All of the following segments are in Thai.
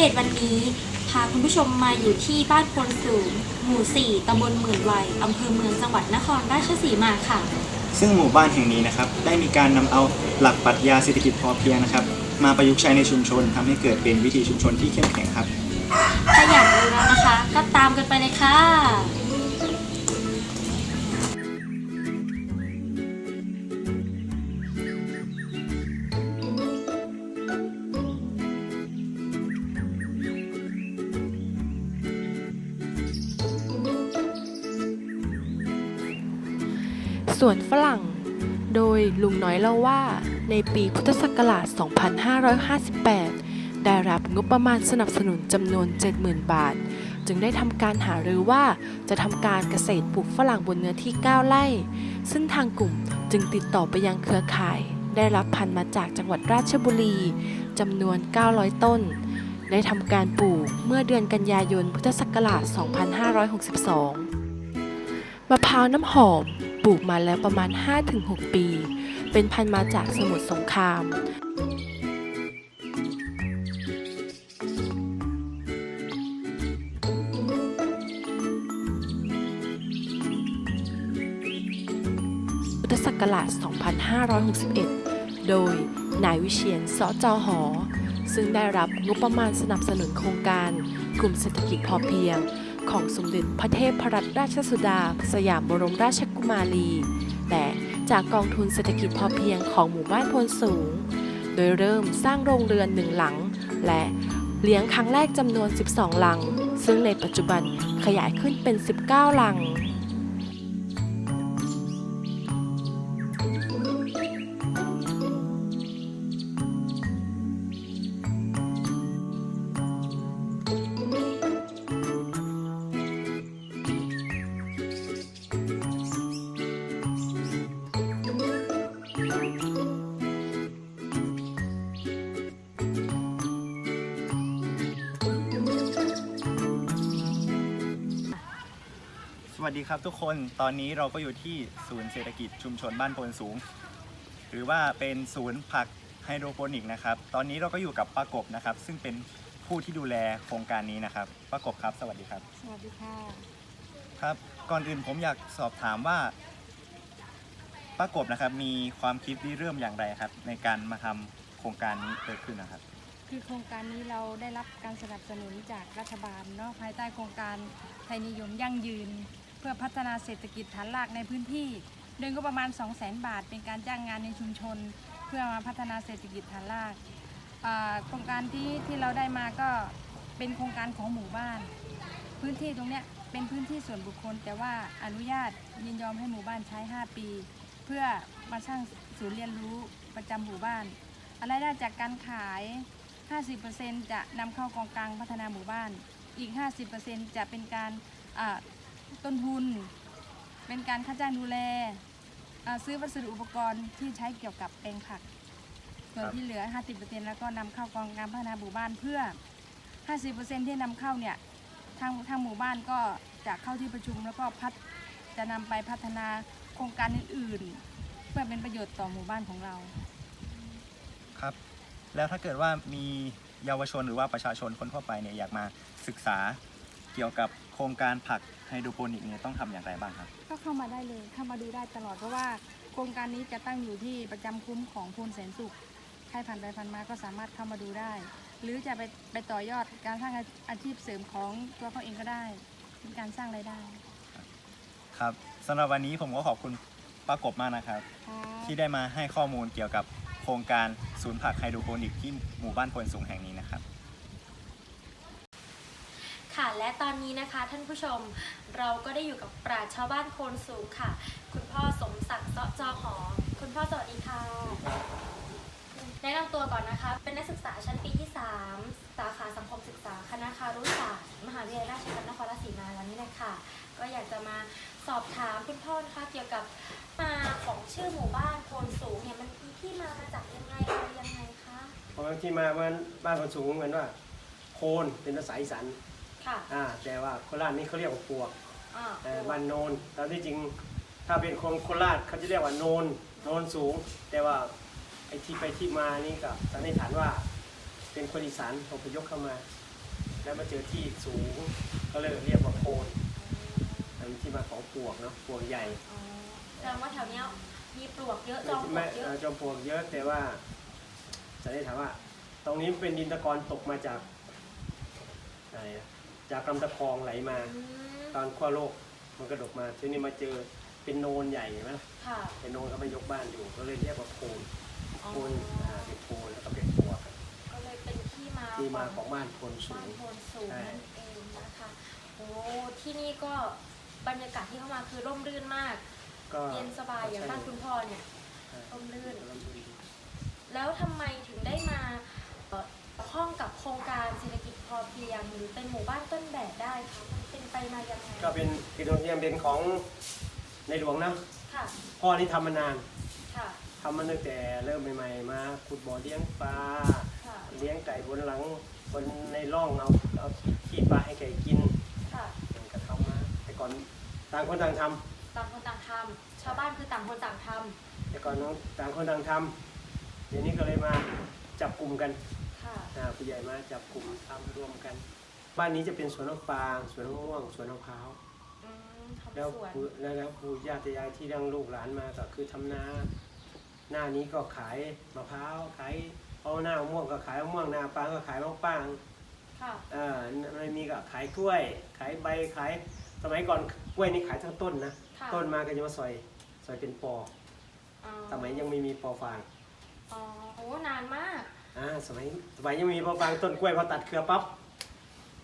เดตวันนี้พาคุณผู้ชมมาอยู่ที่บ้านพลสูง หมู่ 4 ตำบลหมื่นวัยอำเภอเมืองจังหวัดนครราชสีมาค่ะ ซึ่งหมู่บ้านแห่งนี้นะครับ ได้มีการนำเอาหลักปรัชญาเศรษฐกิจพอเพียงนะครับ มาประยุกต์ใช้ในชุมชนทำให้เกิดเป็นวิถีชุมชนที่เข้มแข็งครับ ถ้าอยากรู้แล้วนะคะ ก็ตามกันไปเลยค่ะ สวนฝรั่ง โดยลุงน้อยเล่าว่าในปีพุทธศักราช 2558 ได้รับงบประมาณสนับสนุนจำนวน 70,000 บาท จึงได้ทำการหารือว่าจะทำการเกษตรปลูกฝรั่งบนเนื้อที่ 9 ไร่ ซึ่งทางกลุ่มจึงติดต่อไปยังเครือข่าย ได้รับพันธุ์มาจากจังหวัดราชบุรีจำนวน 900 ต้น ได้ทำการปลูกเมื่อเดือนกันยายนพุทธศักราช 2562 มะพร้าวน้ำหอม ปลูกมาแล้วประมาณ 5-6 ปี เป็นพันธุ์มาจากสมุทรสงครามพุทธศักราช 2561 โดยนายวิเชียนสจหอ ซึ่งได้รับงบประมาณสนับสนุนโครงการกลุ่มเศรษฐกิจพอเพียง ของสมเด็จพระเทพรัตนราชสุดา สยามบรมราช กุมารี และจากกองทุนเศรษฐกิจพอเพียงของหมู่บ้านพลสูง โดยเริ่มสร้างโรงเรือนหนึ่งหลัง และเลี้ยงครั้งแรกจำนวน 12 หลัง ซึ่งในปัจจุบันขยายขึ้นเป็น 19 หลัง วัสดีครับทุกคน ตอนนี้เราก็อยู่ที่ศูนย์เศรษฐกิจชุมชนบ้านโพนสูง หรือว่าเป็นศูนย์ผักไฮโดรโปนิกนะครับ ตอนนี้เราก็อยู่กับป้ากบนะครับ ซึ่งเป็นผู้ที่ดูแลโครงการนี้นะครับป้ากบครับ สวัสดีครับ สวัสดีค่ะ ครับ ก่อนอื่นผมอยากสอบถามว่าป้ากบนะครับมีความคิดริเริ่มอย่างไรครับ ในการมาทำโครงการนี้เกิดขึ้นนะครับ คือโครงการนี้เราได้รับการสนับสนุนจากรัฐบาลเนาะภายใต้โครงการไทยนิยมยั่งยืน เพื่อพัฒนาเศรษฐกิจฐานรากในพื้นที่ โดยก็ประมาณ 2 0 0 0 0 0 บาท เป็นการจ้างงานในชุมชน เพื่อมาพัฒนาเศรษฐกิจฐานรากโครงการที่ที่เราได้มาก็เป็นโครงการของหมู่บ้าน พื้นที่ตรงเนี้ยเป็นพื้นที่ส่วนบุคคล แต่ว่าอนุญาตยินยอมให้หมู่บ้านใช้ 5 ปี เพื่อมาสร้างศูนย์เรียนรู้ประจำหมู่บ้านรายได้จากการขาย 50%จะนำเข้ากองกลางพัฒนาหมู่บ้าน อีก 50%จะเป็นการ ต้นทุน เป็นการค่าจ้างดูแลอ่าซื้อวัสดุอุปกรณ์ที่ใช้เกี่ยวกับแปลงผัก ส่วนที่เหลือ 50%แล้วก็นำเข้ากองกลางพัฒนาหมู่บ้านเพื่อ 50%ที่นำเข้าเนี่ยทางทางหมู่บ้านก็จะเข้าที่ประชุมแล้วก็พัฒจะนำไปพัฒนาโครงการอื่นๆ เพื่อเป็นประโยชน์ต่อหมู่บ้านของเรา ครับ แล้วถ้าเกิดว่ามีเยาวชนหรือว่าประชาชนคนทั่วไปเนี่ยอยากมาศึกษาเกี่ยวกับโครงการผักไฮโดรโปนิกเนี่ยต้องทำอย่างไรบ้างครับ ก็เข้ามาได้เลยเข้ามาดูได้ตลอดเพราะว่าโครงการนี้จะตั้งอยู่ที่ประจำคุ้มของพูนแสนสุขใครผ่านไปผ่านมาก็สามารถเข้ามาดูได้ หรือจะไปไปต่อยอดการสร้างอาอาชีพเสริมของตัวเขาเองก็ได้เป็นการสร้างรายได้ครับสำหรับวันนี้ผมก็ขอบคุณป้ากบมากนะครับที่ได้มาให้ข้อมูลเกี่ยวกับโครงการศูนย์ผักไฮโดรโปนิกที่หมู่บ้านพลสูงแห่งนี้นะครับ ค่ะ และตอนนี้นะคะท่านผู้ชมเราก็ได้อยู่กับปราชญ์ชาวบ้านโคนสูงค่ะ คุณพ่อสมศักดิ์เซาะจอหอ คุณพ่อสวัสดีค่ะแนะนำตัวก่อนนะคะ เป็นนักศึกษาชั้นปีที่ 3 สาขาสังคมศึกษาคณะคารุศาสตร์มหาวิทยาลัยราชภัฏนครราชสีมาวันนี้เลยค่ะ ก็อยากจะมาสอบถามคุณพ่อนะคะเกี่ยวกับมาของชื่อหมู่บ้านโคนสูงเนี่ยมันมีที่มามาจากยังไงอะไรยังไงคะ เพราะที่มาบ้านบ้านคนสูงเหมือนว่า โคนเป็นภาษาอีสาน ค่ะอ่าแต่ว่าโคราชนี่เขาเรียกว่าปวกอ่าแต่บ้านโนนตามที่จริงถ้าเป็นคนโคราชเขาจะเรียกว่าโนนโนนสูง แต่ว่าไอ้ที่ไปที่มานี่ก็สันนิษฐานว่า เป็นคนอีสานอพยพเข้ามา แล้วมาเจอที่สูงก็เลยเรียกว่าโคนอันนที่มาของปลวกเนาะปลวกใหญ่ อ๋อแสดงว่าแถวเนี้ยมีปลวกเยอะจอมปลวไม่กเยเอ่อะอจอมปลวกเยอะแต่ว่าจะได้ถามว่า ตรงนี้เป็นดินตะกอนตกมาจากอะไรนะ จากลำตะคองไหลมา อืมตอนขั้วโลกมันกระดกมาทีนี้มาเจอเป็นโนนใหญ่เห็นไหมค่ะเป็นโนนเขามายกบ้านอยู่ ก็เลยเรียกว่าโคนอ๋อโคนอ่าเป็นโคนแล้วก็เป็นปลวกก็เลยเป็นที่มาที่มาของบ้านโคนสูบ้านง โพนสูงใช่ นั่นเองนะคะโอ้ที่นี่ก็บรรยากาศที่เข้ามาคือร่มรื่นมาก ก็เย็นสบายอย่างบ้านคุณพ่อเนี่ย ใช่ร่มรื่นแล้วทำไมถึงได้มาเอ่อข้องกับโครงการเศรษฐกิจพ อเพียงหรือเป็นหมู่บ้านต้นแบบได้คะมันเป็นไปมายังไงก็เป็นกิจกรรมที่เป็นของในหลวงนะค่ะพ่อที่ทำมานานค่ะทำมาตั้งแต่เริ่มใหม่ ๆ มาขุดบ่อเลี้ยงปลาค่ะเลี้ยงไก่บนหลังบนในร่องเอาเอาขี้ปลาให้ไก่กินค่ะมันก็ทำมาแต่ก่อนต่างคนต่างทำต่างคนต่างทำชาวบ้านคือต่างคนต่างทแต่ก่อนน้องต่างคนต่างทำเดี๋ยวนี้ก็เลยมาจับกลุ่มกันำค่ะอ่า ผู้ใหญ่มาจับกลุ่มทำร่วมกัน บ้านนี้จะเป็นสวนมะปรางสวนมะม่วงสวนมะพร้าวอืมทำแล้วสวนปู่แล้วแล้วปู่ย่าตายายที่เลี้ยงลูกหลานมาก็คือทำนา หน้านี้ก็ขายมะพร้าวขายเอาหน้ามะม่วงก็ขายมะม่วงหน้าปางก็ขายมะปรางค่ะอ่าไม่มีก็ขายกล้วย ขายใบขายสมัยก่อนกล้วยนี่ขายทั้งต้นนะค่ะต้นมาก็จะมาซอยซอยเป็นปออ๋อสมัยยังไม่มีปอฟางอ๋อโอ้นานมาก อ่าสมัยสมัยยังไม่มีปอฟางต้นกล้วยพอตัดเครือปั๊บ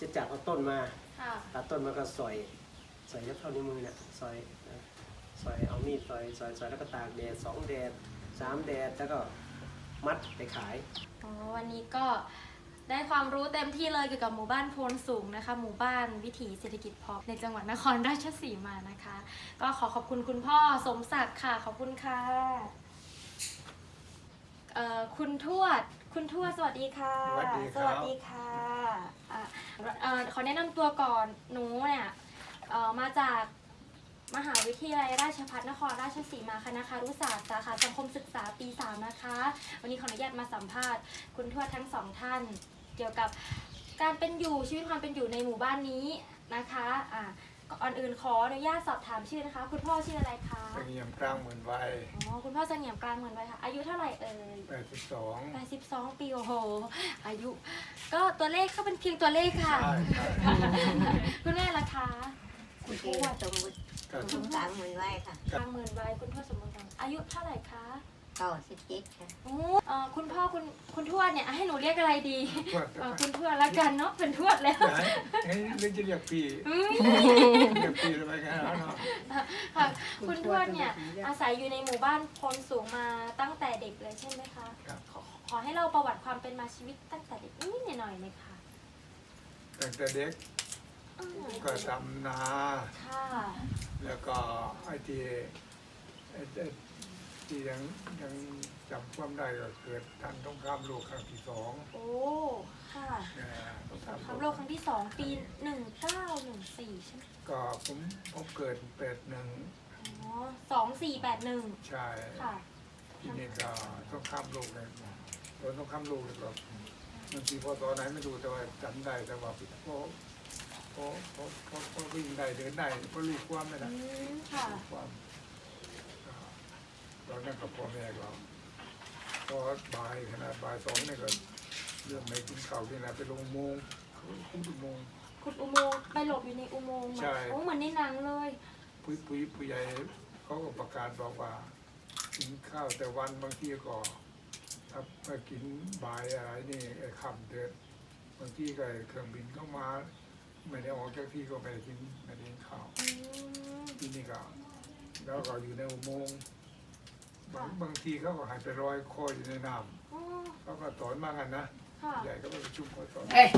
จะจับเอาต้นมา ค่ะ ตัดต้นมาก็ซอยซอยเท่านิ้วมือเนี่ยซอยซอยเอามีดซอยซอยซอยแล้วก็ตากแดดสองแดดสามแดดแล้วก็มัดไปขาย อ๋อวันนี้ก็ได้ความรู้เต็มที่เลยเกี่ยวกับหมู่บ้านโพนสูงนะคะ หมู่บ้านวิถีเศรษฐกิจพอในจังหวัดนครราชสีมานะคะ ก็ขอขอบคุณคุณพ่อสมศักดิ์ค่ะ ขอบคุณค่ะเอ่อคุณทวด คุณทวดสวัสดีค่ะสวัสดีครับสวัสดีค่ะอะเอ่อขอแนะนำตัวก่อนหนูเนี่ยเอ่อมาจากมหาวิทยาลัยราชภัฏนครราชสีมาคณะคารุศาสตร์สาขาสังคมศึกษาปีสามนะคะ วันนี้ขออนุญาตมาสัมภาษณ์ คุณทวดทั้งสองท่าน เกี่ยวกับการเป็นอยู่ชีวิตความเป็นอยู่ในหมู่บ้านนี้นะคะอ่า ก่อนอื่นขออนุญาตสอบถามชื่อนะคะ คุณพ่อชื่ออะไรคะเป็นเงียมกลางหมื่นวัยอ๋อคุณพ่อเสงี่ยมกลางเหมือนไว้ค่ะ อายุเท่าไหร่เอ่ยแปดสิบสอง82 ปีโอ้โห อายุ ก็ตัวเลขก็เป็นเพียงตัวเลขค่ะ ใช่ใช่คุณแม่ล่ะคะคุณพ่อสมมุติก็สมกลางมือไว้ค่ะ กลางหมื่นไว้คุณพ่อสมบูรณ์กันอายุเท่าไหร่คะ เก้าสิบเจ็ดค่ะโอ้เอ่อคุณพ่อคุณคุณทวดเนี่ยให้หนูเรียกอะไรดีทวดเอ่อคุณทวดแล้วกันเนาะเป็นทวดแล้วไหนเฮ้ยเรื่องจะเรียกพี่อืมเรียกพี่ทำไมกันแล้วเนาะค่ะคุณทวดเนี่ยอาศัยอยู่ในหมู่บ้านพลสูงมาตั้งแต่เด็กเลยใช่ไหมคะครับขอขอให้เราประวัติความเป็นมาชีวิตตั้งแต่เด็กนิดๆหน่อยๆเลยค่ะตั้งแต่เด็กอืมก็ทำนา ค่ะแล้วก็ไอ้ที่ไอ้ไอ้ ที่ยังยังจำความได้ก็เกิดทันสงครามโลกครั้งที่สองโอ้ ค่ะเนี่ยสงครามครั้งโลกครั้งที่สองปีหนึ่งเก้าหนึ่งสี่ใช่ไหมก็ผมผมเกิดเป็ดหนึ่งอ๋อสองสี่แปดหนึ่งใช่ค่ะ ที่นี่ก็สงครามโลกเลยตอนสงครามโลกเลยก็บางทีพอตอนไหนไม่รู้แต่ว่าจำได้แต่ว่าพอพอพอพอพอวิ่งได้เดินได้ก็รู้ความไม่อืได้มค่ะรู้ความก็ต อนนั้นกับพ่อแม่ก็พอบ่ายขนาดบ่ายสองนี่ก็เรื่องไม่กินข้าวที่ไหนไปลงอุโมงค์เขาคุ้อุโมงค์ ขุดอุโมงค์ไปหลบอยู่ในอุโมงค์เหมือนใช่โอ้เหมือนในหนังเลย ผู้ผู้ผู้ใหญ่เขาก็ประกาศบอกว่ากินข้าวแต่วันบางทีก็ถ้าไปกินบ่ายอะไรนี่ไอ้ค่ำเดือนบางทีก็ไอ้เครื่องบินเข้ามา ไม่ได้ออกจากที่ก็ไม่ได้กินไม่ได้กินข้าวอืมที่นี่ก็แล้วก็อยู่ในอุโมงค์ บางบางทีเขาก็หายไปลอยคออยู่ในน้อ๋อำเขาก็สอนมากันนะ ค่ะใหญ่ก็ไปประชุมเขาสอนเอ้ย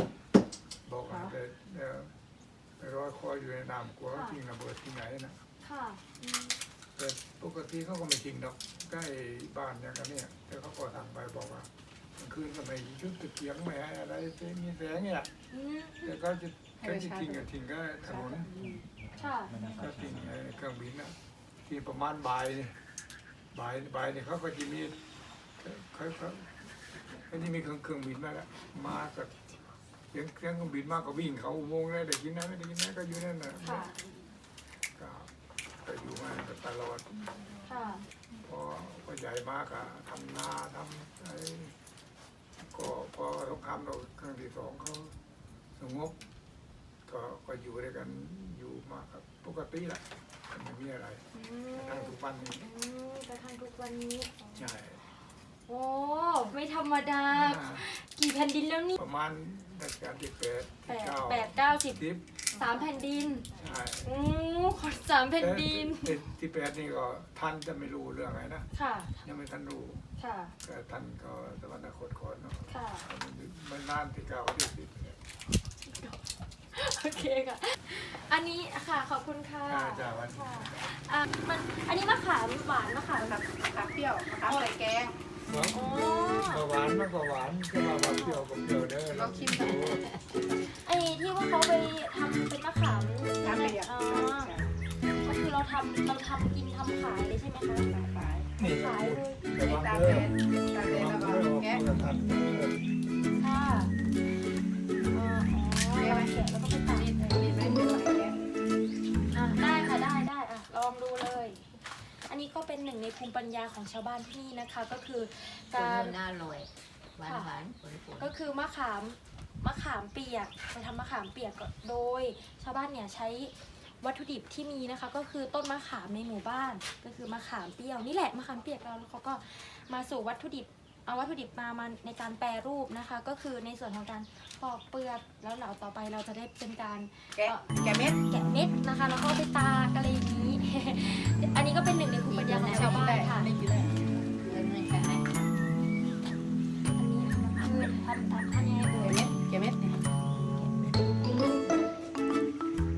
บอกว่าไปเอ่อไปลอยคออยู่ในน้ำกลัวเขาทิ้งระเบิดที่ไหนนะ ค่ะอืมแต่ปกติเขาก็ไม่ทิ้งดอกใกล้บ้านอย่างกันเนี่ยแต่เขาก็สั่งไปบอกว่ากลางคืนก็ไม่ชุดตะเกียงไม่ให้อะไรมีแสงเนี่ยอืมแต่ก็จะก็จะทิ้งก็ทิ้งก็ถนนค่ะ ก็ทิ้งไอ้เครื่องบินนะที่ประมาณบ่ายเนี่ย บ่ายบ่ายเนี่ยเขาก็จะมีเขาเขาเขาอันนี้มีเครื่องเครื่องบินมาแล้วมากับเสียงเสียงเครื่องบินมาก็วิ่งเขาอุโมงค์เลยได้กินนั้นไม่ได้กินนั้นก็อยู่นั่นน่ะค่ะ ก็ก็อยู่มาตลอดค่ะ พอพอใหญ่มากอะทำนาทำอะไรก็พอสงครามโลกครั้งที่สองเขาสงบก็ก็อยู่ด้วยกันอยู่มากับปกติแหละ ไม่มีอะไรอืมทั้งทุกวันนี้อืมกระทั่งทุกวันนี้ใช่โอ้ไม่ธรรมดา กี่แผ่นดินแล้วนี่ประมาณรัชกาลที่แปดแปที่ดเก้าแปดเก้าสิบสิบสามแผ่นดินใช่โอ้ขอสามแผ่นดินแต่ที่แปดนี่ก็ท่านจะไม่รู้เรื่องอะไรนะค่ะ ยังไม่ทันรู้ค่ะแต่ท่านก็สวรรคตก่อนเนาะค่ะมันนานที่เก้าที่สิบเนี่ย โอเคค่ะ อันนี้ค่ะขอบคุณค่ะอ่าจ้าวันค่ะอะมันอันนี้มะขามหวานมะขามแบบกับเปรี้ยวกับใส่แกง หวานอ๋อหวานมากกว่าหวานก็มาหวานเปรี้ยวกับเปรี้ยวเด้อลองชิมดูไอ้ที่ว่าเขาไปทำเป็นมะขามน้ำเปรี้ยวอ๋อก็คือเราทำเราทำกินทำขายเลยใช่ไหมคะขายนี่ขายเลยระวังตากเด้แดอดตากแดระดวังแล้วก็เด้อแกะเพื่อทัน ภูมิปัญญาของชาวบ้านที่นี่นะคะ ก็คือกาการรน่าอร่อยหวานหวานๆฝนฝนก็คือมะขามมะขามเปียกจะทำมะขามเปียกก็โดย ชาวบ้านเนี่ยใช้วัตถุดิบที่มีนะคะ ก็คือต้นมะขามในหมู่บ้าน ก็คือมะขามเปรี้ยวนี่แหละมะขามเปียกเราแล้วเขาก็มาสู่วัตถุดิบเอาวัตถุดิบมามาในการแปรรูปนะคะ ก็คือในส่วนของการปอกเปลือกแล้วเหล่าต่อไปเราจะได้เป็นการแกะแกะเม็ดแกะเม็ดนะคะ แล้วก็เอาไปตากอะไรอย่างนี้ อันนี้ก็เป็นหนึ่งในภูมิปัญญาของชาวบ้านค่ะไม่กินได้เงินไม่ใช่ไหมอันนี้คือพันพันพันยังไงเอ่ยแกะเม็ดเ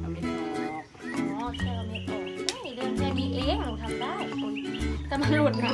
อาม็ดออกอ๋อแค่เอาเม็ดออกเฮ้ยเรื่องแค่นี้เองหนูทำได้แต่มันหลุดนะ